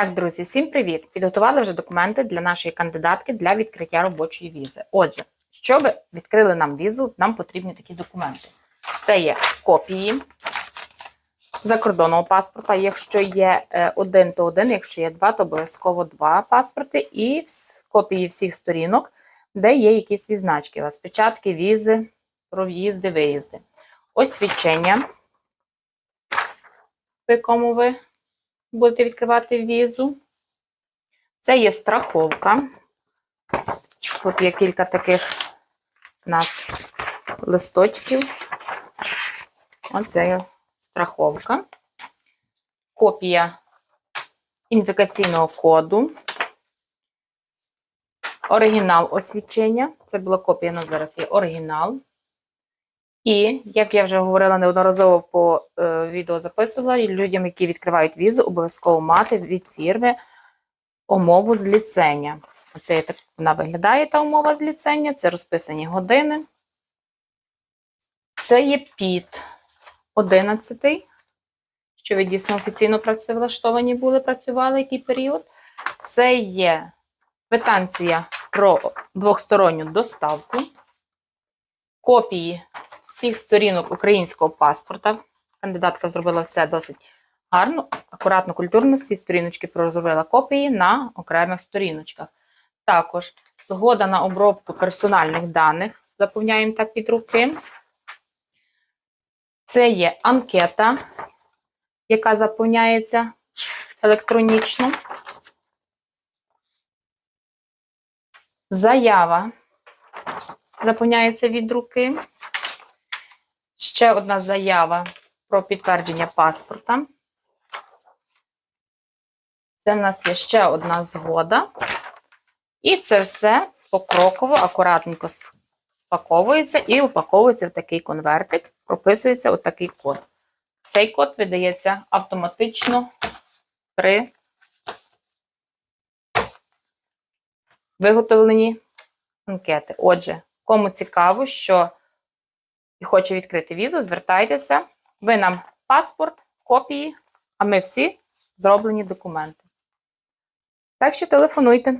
Так, друзі, всім привіт! Підготували вже документи для нашої кандидатки для відкриття робочої візи. Отже, щоб відкрили нам візу, нам потрібні такі документи. Це є копії закордонного паспорта. Якщо є е, один, то один, якщо є два, то обов'язково два паспорти, і копії всіх сторінок, де є якісь відзначки. У вас печатки, візи, про в'їзди, виїзди. Освідчення, по якому ви будете відкривати візу. Це є страховка. Тут є кілька таких у нас листочків. Оце є страховка. Копія ідентифікаційного коду. Оригінал освідчення. Це була копія, але зараз є оригінал. І, як я вже говорила неодноразово по е, відео записувала, людям, які відкривають візу, обов'язково мати від фірми умову з ліцення. Оце так вона виглядає та умова з ліцення, це розписані години. Це є ПІТ 11, що ви дійсно офіційно працевлаштовані були, працювали який період. Це є квитанція про двохсторонню доставку, копії всіх сторінок українського паспорта. Кандидатка зробила все досить гарно, акуратно, культурно. Всі сторіночки прозробила копії на окремих сторіночках. Також згода на обробку персональних даних. Заповняємо так під руки. Це є анкета, яка заповняється електронічно. Заява заповняється від руки. Ще одна заява про підтвердження паспорта. Це в нас є ще одна згода. І це все покроково, акуратненько спаковується і упаковується в такий конвертик, прописується отакий код. Цей код видається автоматично при виготовленні анкети. Отже, кому цікаво, що і хоче відкрити візу, звертайтеся. Ви нам паспорт, копії, а ми всі зроблені документи. Так що телефонуйте.